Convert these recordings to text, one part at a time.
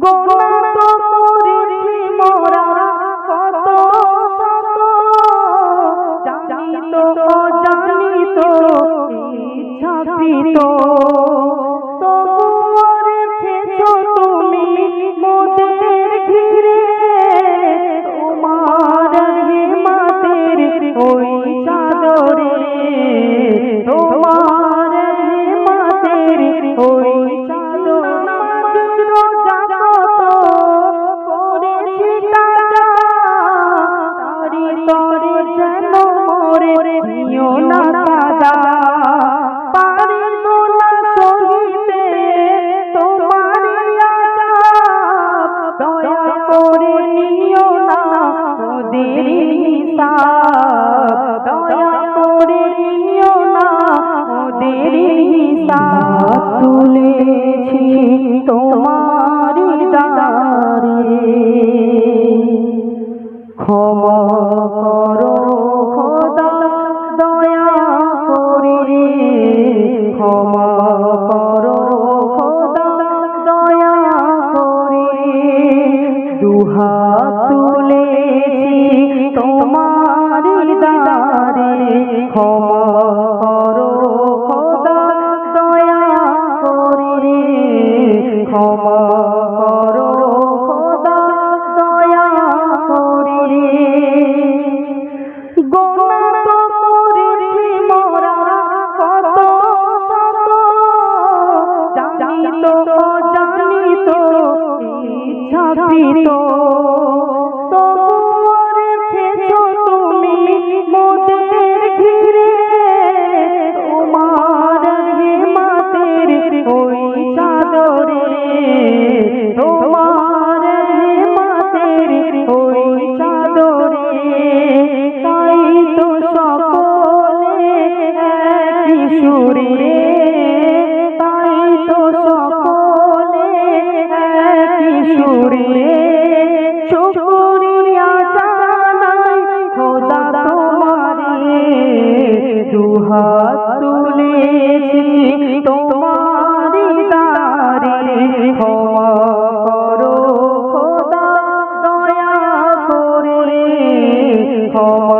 গোনা তো জানি তো অজানি করে না ওদের হিসাব। দয়া করে না ওদের হিসাব। তুলেছি তোমার দারে ক্ষমা করো খোদা, দয়া করে। ক্ষমা করো ক্ষমা করো খোদা দয়া করে ক্ষমা করো খোদা দয়া করে গোনা তো করেছি মোরা কত শত জানি তো জানি সুরে শুকরিয়া জানাই খোদা তোমারে। দুহাত তুলেছি তোমার দারে ক্ষমা করো খোদা, দয়া করে। ক্ষমা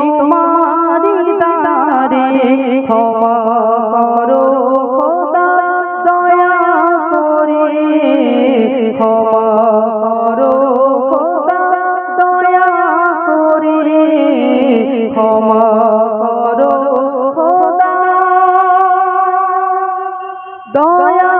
তোমার দারে ক্ষমা করো দয়া করে। ক্ষমা করো দয়া করে। ক্ষমা দয়া